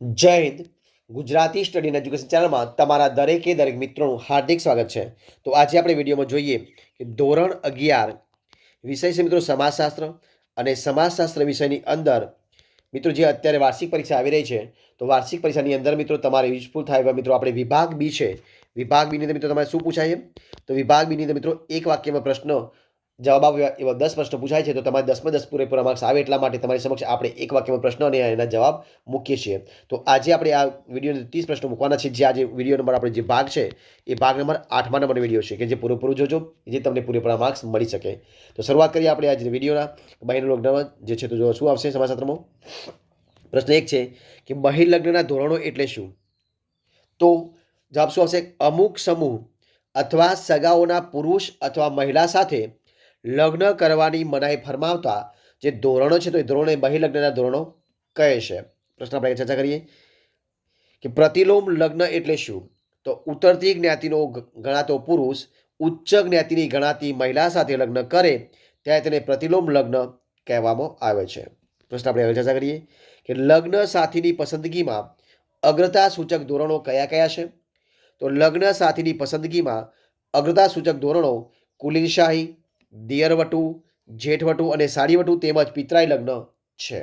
Jai Hind. Gujarati study and education ચેનલમાં તમારા દરેકે દરેક મિત્રોનું હાર્દિક સ્વાગત છે. તો આજે આપણે વિડીયોમાં જોઈએ કે ધોરણ અગિયાર, વિષય છે મિત્રો સમાજશાસ્ત્ર અને સમાજશાસ્ત્ર વિષયની અંદર મિત્રો જે અત્યારે વાર્ષિક પરીક્ષા આવી રહી છે, તો વાર્ષિક પરીક્ષાની અંદર મિત્રો તમારે યુઝફુલ થાય એવા મિત્રો આપણે વિભાગ બી છે. વિભાગ બીની અંદર મિત્રો તમારે શું પૂછાય એમ? તો વિભાગ બીની અંદર મિત્રો એક વાક્યમાં પ્રશ્ન જવાબ આપ્યો એવા દસ પ્રશ્નો પૂછાય છે, તો તમારે દસમાં દસ પૂરેપૂરા માર્ક્સ આવે એટલા માટે તમારી સમક્ષ આપણે એક વાક્યમાં પ્રશ્ન અને એના જવાબ મૂકીએ છીએ. તો આજે આપણે આ વીડિયો ત્રીસ પ્રશ્નો મૂકવાના છે, જે આજે વીડિયો નંબર આપણે જે ભાગ છે, એ ભાગ નંબર આઠમા નંબર વીડિયો છે, કે જે પૂરેપૂરું જોજો, જે તમને પૂરેપૂરા માર્ક્સ મળી શકે. તો શરૂઆત કરીએ આપણે આજે વિડીયોના. બહેન લગ્નમાં જે છે, તો જો શું આવશે સમાચારમાં પ્રશ્ન એક છે કે બહિર્લગ્નના ધોરણો એટલે શું? તો જવાબ શું આવશે? અમુક સમૂહ અથવા સગાઓના પુરુષ અથવા મહિલા સાથે લગ્ન કરવાની મનાઈ ફરમાવતા જે ધોરણો છે, તો એ ધોરણો બહિર્લગ્નના ધોરણો કહે છે. પ્રશ્ન આપણે ચર્ચા કરીએ કે પ્રતિલોમ લગ્ન એટલે શું? તો ઉતરતી જ્ઞાતિનો ગણાતો પુરુષ ઉચ્ચ જ્ઞાતિની ગણાતી મહિલા સાથે લગ્ન કરે ત્યારે તેને પ્રતિલોમ લગ્ન કહેવામાં આવે છે. પ્રશ્ન આપણે હવે ચર્ચા કરીએ કે લગ્ન સાથીની પસંદગીમાં અગ્રતા સૂચક ધોરણો કયા કયા છે? તો લગ્ન સાથીની પસંદગીમાં અગ્રતા સૂચક ધોરણો કુલીનશાહી દિયરવટુ, જેઠવટુ અને સાડીવટુ તેમજ પિતરાઈ લગ્ન છે.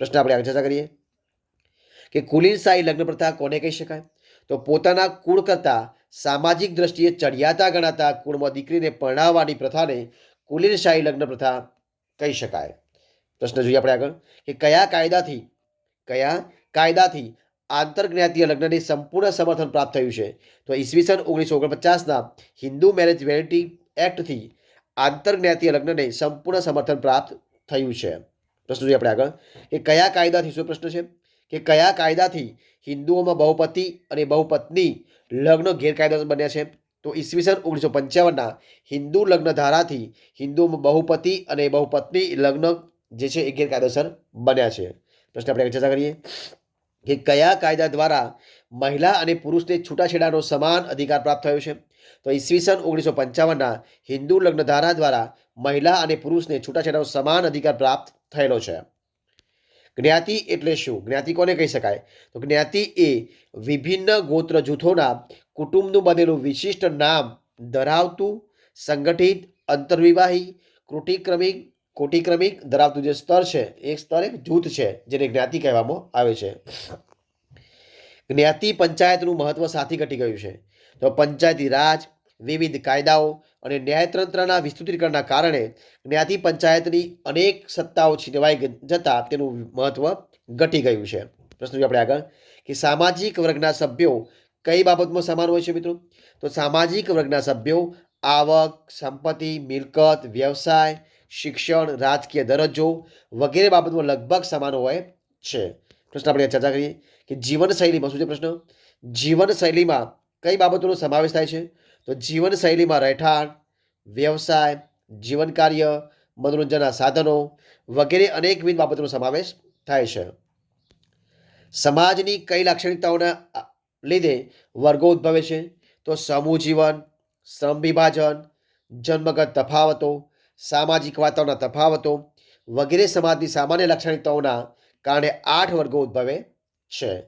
પ્રશ્ન આપણે આગળ ચર્ચા કરીએ કે કુલીનશાહી લગ્ન પ્રથા કોને કહી શકાય? તો પોતાના કુળ કરતાં સામાજિક દ્રષ્ટિએ ચડિયાતા ગણાતા કુળમાં દીકરીને પરણાવવાની પ્રથાને કુલીનશાહી લગ્ન પ્રથા કહી શકાય. પ્રશ્ન જોઈએ આપણે આગળ કે કયા કાયદાથી કયા કાયદાથી આંતરજ્ઞાતીય લગ્નને સંપૂર્ણ સમર્થન પ્રાપ્ત થયું છે? તો ઈસવીસન ઓગણીસો ઓગણપચાસના હિન્દુ મેરેજ વેરિટી એક્ટથી આંતરજ્ઞાતીય લગ્નને સંપૂર્ણ સમર્થન પ્રાપ્ત થયું છે. પ્રશ્ન જોઈએ આપણે આગળ. કે કયા કાયદાથી, શું પ્રશ્ન છે? કે કયા કાયદાથી હિન્દુઓમાં બહુપતિ અને બહુપત્ની લગ્ન ગેરકાયદાસર બન્યા છે? તો ઈસવીસન ઓગણીસો પંચાવનના હિન્દુ લગ્ન ધારાથી હિન્દુઓમાં બહુપતિ અને બહુપત્ની લગ્ન જે છે એ ગેરકાયદેસર બન્યા છે. પ્રશ્ન આપણે ચર્ચા કરીએ. કે કયા કાયદા દ્વારા મહિલા અને પુરુષને છૂટાછેડાનો સમાન અધિકાર પ્રાપ્ત થયો છે? તો ઈસવીસન ઓગણીસો પંચાવનના હિન્દુ લગ્ન ધારા દ્વારા મહિલા અને પુરુષને છૂટાછેડાનો સમાન અધિકાર પ્રાપ્ત થયેલો છે. જ્ઞાતિ એટલે શું? જ્ઞાતિ કોને કહી શકાય? તો જ્ઞાતિ એ વિભિન્ન ગોત્ર જૂથોના કુટુંબનું બનેલું વિશિષ્ટ નામ ધરાવતું, સંગઠિત, અંતર્વિવાહી કૃટિક્રમિક કોટિક્રમિક ધરાવતું જે સ્તર છે, એ સ્તર એક જૂથ છે, જેને જ્ઞાતિ કહેવામાં આવે છે. જ્ઞાતિ પંચાયતનું મહત્વ સાથી ઘટી ગયું છે. તો પંચાયતી રાજ, વિવિધ કાયદાઓ અને ન્યાયતંત્રના વિસ્તૃતીકરણના કારણે જ્ઞાતિ પંચાયતની અનેક સત્તાઓ છીનવાઈ જતાં તેનું મહત્વ ઘટી ગયું છે. પ્રશ્ન જો આપણે આગળ કે સામાજિક વર્ગના સભ્યો કઈ બાબતમાં સમાન હોય છે મિત્રો? તો સામાજિક વર્ગના સભ્યો આવક, સંપત્તિ, મિલકત, વ્યવસાય, શિક્ષણ, રાજકીય દરજ્જો વગેરે બાબતમાં લગભગ સમાન હોય છે. પ્રશ્ન આપણે ચર્ચા કરીએ કે જીવનશૈલીમાં શું છે પ્રશ્ન? જીવનશૈલીમાં કઈ બાબતોનો સમાવેશ થાય છે? તો જીવનશૈલીમાં રહેઠાણ, વ્યવસાય જીવન કાર્ય મનોરંજનના સાધનો વગેરે અનેકવિધ બાબતોનો સમાવેશ થાય છે. સમાજની કઈ લાક્ષણિકતાઓના લીધે વર્ગો ઉદ્ભવે છે? તો સમૂહ જીવન શ્રમ વિભાજન જન્મગત તફાવતો, સામાજિક વાતાવરણના તફાવતો વગેરે સમાજની સામાન્ય લાક્ષણિકતાઓના કારણે આઠ વર્ગો ઉદ્ભવે છે.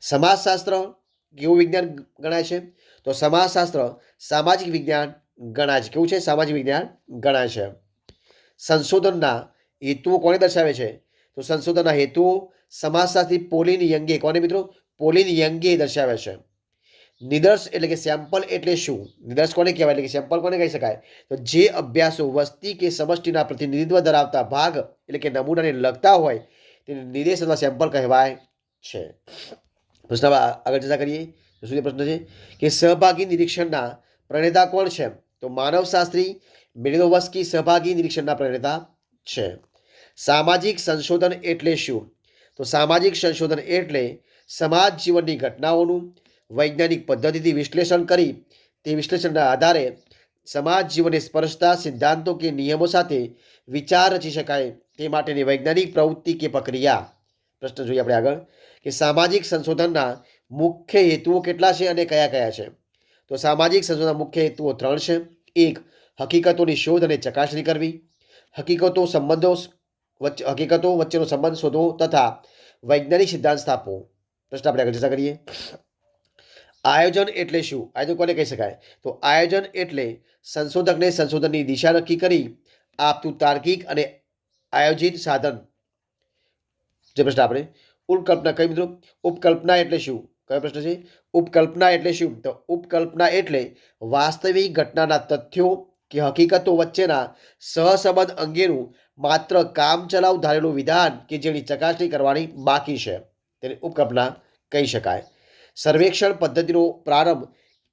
સમાજશાસ્ત્ર કેવું વિજ્ઞાન ગણાય છે? તો સમાજશાસ્ત્ર સામાજિક વિજ્ઞાન ગણાય છે. કેવું છે? સામાજિક વિજ્ઞાન ગણાય છે. સંશોધનના હેતુઓ કોને દર્શાવે છે? તો સંશોધનના હેતુઓ સમાજશાસ્ત્રી પોલિન યંગે. કોને મિત્રો? પોલિન યંગે દર્શાવે છે. નિદર્શ એટલે કે સેમ્પલ એટલે શું? નિદર્શ કોને કહેવાય? એટલે કે સેમ્પલ કોને કહી શકાય? તો જે અભ્યાસો વસ્તી કે સમષ્ટિના પ્રતિનિધિત્વ ધરાવતા ભાગ એટલે કે નમૂનાને લગતા હોય, તેને નિર્દેશ અથવા સેમ્પલ કહેવાય છે. પ્રશ્ન આગળ ચર્ચા કરીએ શું પ્રશ્ન છે કે સહભાગી નિરીક્ષણના પ્રણેતા કોણ છે? તો માનવશાસ્ત્રી મેલિનોવસ્કી સહભાગી નિરીક્ષણના પ્રણેતા છે. સામાજિક સંશોધન એટલે શું? તો સામાજિક સંશોધન એટલે સમાજ જીવનની ઘટનાઓનું વૈજ્ઞાનિક પદ્ધતિથી વિશ્લેષણ કરી તે વિશ્લેષણના આધારે સમાજ જીવનને સ્પર્શતા સિદ્ધાંતો કે નિયમો સાથે વિચાર રચી શકાય તે માટેની વૈજ્ઞાનિક પ્રવૃત્તિ કે પ્રક્રિયા. પ્રશ્ન જોઈએ આપણે આગળ, કે સામાજિક સંશોધનના મુખ્ય હેતુઓ કેટલા છે અને કયા કયા છે? તો સામાજિક સંશોધનના મુખ્ય હેતુઓ ત્રણ છે. એક, હકીકતોની શોધ અને ચકાસણી કરવી. હકીકતો સંબંધો વચ્ચે, હકીકતો વચ્ચેનો સંબંધ શોધવો તથા વૈજ્ઞાનિક સિદ્ધાંત સ્થાપવો પ્રશ્ન આપણે આગળ ચર્ચા કરીએ. આયોજન એટલે શું? આયોજન કોને કહી શકાય? તો આયોજન એટલે સંશોધકને સંશોધનની દિશા નક્કી કરી, આપતું તાર્કિક અને આયોજિત સાધન જે પ્રશ્ન આપણે ઉપકલ્પના કઈ મિત્રો? ઉપકલ્પના એટલે શું? કયો પ્રશ્ન છે? ઉપકલ્પના એટલે શું? તો ઉપકલ્પના એટલે વાસ્તવિક ઘટનાના તથ્યો કે હકીકતો વચ્ચેના સહસંબંધ અંગેનું માત્ર કામચલાઉ ધારેલું વિધાન કે જેની ચકાસણી કરવાની બાકી છે. તેને ઉપકલ્પના કહી શકાય. સર્વેક્ષણ પદ્ધતિનો પ્રારંભ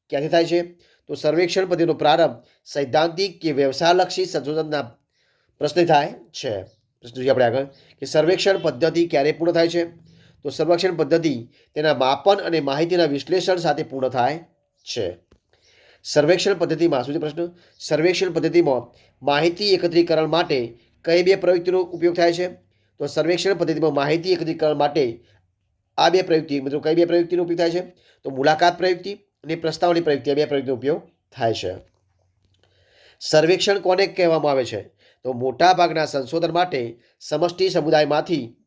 ક્યાંથી થાય છે? તો સર્વેક્ષણ પદ્ધતિનો પ્રારંભ સૈદ્ધાંતિક કે વ્યવસાયલક્ષી સંશોધનના પ્રશ્ન થાય છે. પ્રશ્ન જોઈએ આપણે આગળ, કે સર્વેક્ષણ પદ્ધતિ ક્યારે પૂર્ણ થાય છે? તો સર્વેક્ષણ પદ્ધતિ તેના માપન અને માહિતીના વિશ્લેષણ સાથે પૂર્ણ થાય છે. સર્વેક્ષણ પદ્ધતિમાં શું છે પ્રશ્ન? સર્વેક્ષણ પદ્ધતિમાં માહિતી એકત્રીકરણ માટે કઈ બે પ્રવૃત્તિનો ઉપયોગ થાય છે? તો સર્વેક્ષણ પદ્ધતિમાં માહિતી એકત્રીકરણ માટે આ બે પ્રવૃત્તિ મિત્રો, કઈ બે પ્રવૃત્તિનો ઉપયોગ થાય છે? તો મુલાકાત પ્રવૃત્તિ અને પ્રસ્તાવની પ્રવૃત્તિ આ બે પ્રવૃત્તિનો ઉપયોગ થાય છે. સર્વેક્ષણ કોને કહેવામાં આવે છે? તો મોટાભાગના સંશોધન માટે સમષ્ટિ સમુદાયમાંથી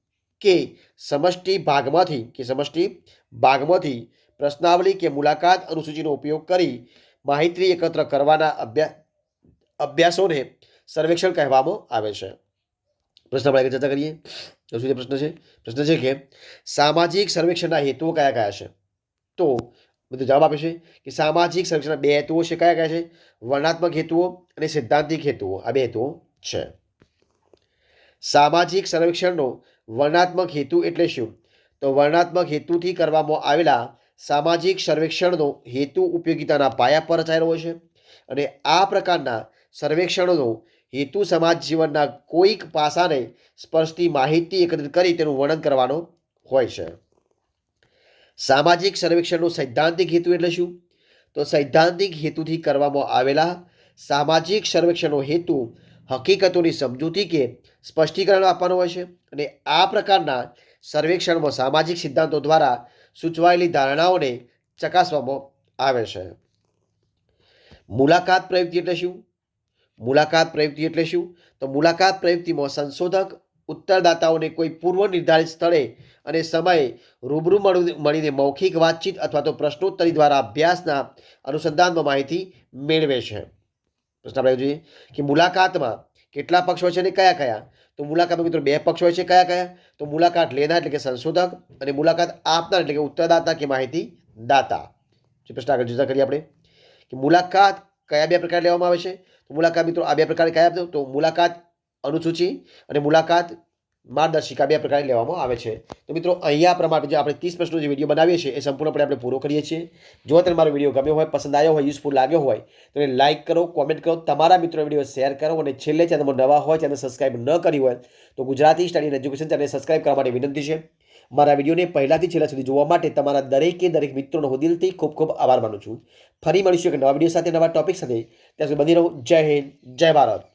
કે સમષ્ટિ ભાગમાંથી કે સમષ્ટિ ભાગમાંથી પ્રશ્નાવલી કે મુલાકાત અનુસૂચિનો ઉપયોગ કરી માહિતી એકત્ર કરવાના અભ્યાસ અભ્યાસોને સર્વેક્ષણ કહેવામાં આવે છે. પ્રશ્ન આપણે ચર્ચા કરીએ. તો શું પ્રશ્ન છે? પ્રશ્ન છે કે સામાજિક સર્વેક્ષણના હેતુઓ કયા કયા છે? તો બધું જવાબ આપે છે કે સામાજિક સર્વેક્ષણના બે હેતુઓ છે. કયા કયા છે? વર્ણાત્મક હેતુઓ અને સિદ્ધાંતિક હેતુઓ. આ બે હેતુઓ છે. સામાજિક સર્વેક્ષણનો વર્ણાત્મક હેતુ એટલે શું? તો વર્ણાત્મક હેતુથી કરવામાં આવેલા સામાજિક સર્વેક્ષણનો હેતુ ઉપયોગિતાના પાયા પર રચાયેલો હોય છે અને આ પ્રકારના સર્વેક્ષણનો હેતુ સમાજ જીવનના કોઈક પાસાને સ્પર્શતી માહિતી એકત્રિત કરી તેનું વર્ણન કરવાનો હોય છે. સામાજિક સર્વેક્ષણનો સૈદ્ધાંતિક હેતુ એટલે શું? તો સૈદ્ધાંતિક હેતુથી કરવામાં આવેલા સામાજિક સર્વેક્ષણનો હેતુ હકીકતોની સમજૂતી કે સ્પષ્ટીકરણ આપવાનું હોય છે અને આ પ્રકારના સર્વેક્ષણમાં સામાજિક સિદ્ધાંતો દ્વારા સૂચવાયેલી ધારણાઓને ચકાસવામાં આવે છે. મુલાકાત પ્રયુક્તિ એટલે શું? મુલાકાત પ્રયુક્તિ એટલે શું? તો મુલાકાત પ્રયુક્તિમાં સંશોધક, ઉત્તરદાતાઓને કોઈ પૂર્વ નિર્ધારિત સ્થળે અને સમયે રૂબરૂ મળું- મળીને મૌખિક વાતચીત અથવા તો પ્રશ્નોત્તરી દ્વારા અભ્યાસના અનુસંધાનમાં માહિતી મેળવે છે. પ્રશ્ન આપણે જોઈએ કે મુલાકાતમાં કેટલા પક્ષ હોય છે અને કયા કયા? તો મુલાકાતમાં મિત્રો બે પક્ષ હોય છે કયા કયા? તો મુલાકાત લેનાર એટલે કે સંશોધક અને મુલાકાત આપનાર એટલે કે ઉત્તરદાતા કે માહિતી દાતા. જે પ્રશ્ન આગળ જુદા કરીએ આપણે કે મુલાકાત કયા બે પ્રકાર લેવામાં આવે છે? તો મુલાકાત મિત્રો આ બે પ્રકાર કયા તો મુલાકાત અનુસૂચિ અને મુલાકાત માર્ગદર્શિકા બે પ્રકારે લેવામાં આવે છે. તો મિત્રો, અહીંયા પ્રમાણે જે આપણે ત્રીસ પ્રશ્નો જે વીડિયો બનાવીએ છીએ, એ સંપૂર્ણપણે આપણે પૂરો કરીએ છીએ. જો તમને મારો વીડિયો ગમ્યો હોય, પસંદ આવ્યો હોય યુઝફુલ લાગ્યો હોય, તો એને લાઇક કરો કોમેન્ટ કરો, તમારા મિત્રો વીડિયો શેર કરો અને છેલ્લે ચેનલમાં નવા હોય, ચેનલ સબસ્ક્રાઇબ ન કરી હોય, તો Gujarati study education channel subscribe કરવા માટે વિનંતી છે. મારા વિડીયોને પહેલાંથી છેલ્લા સુધી જોવા માટે તમારા દરેકે દરેક મિત્રોનો હું ખૂબ ખૂબ આભાર માનું છું. ફરી મળીશું એક નવા વીડિયો સાથે, નવા ટોપિક સાથે. ત્યાં સુધી બની રહો. જય હિન્દ, જય ભારત.